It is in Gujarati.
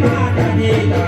માતા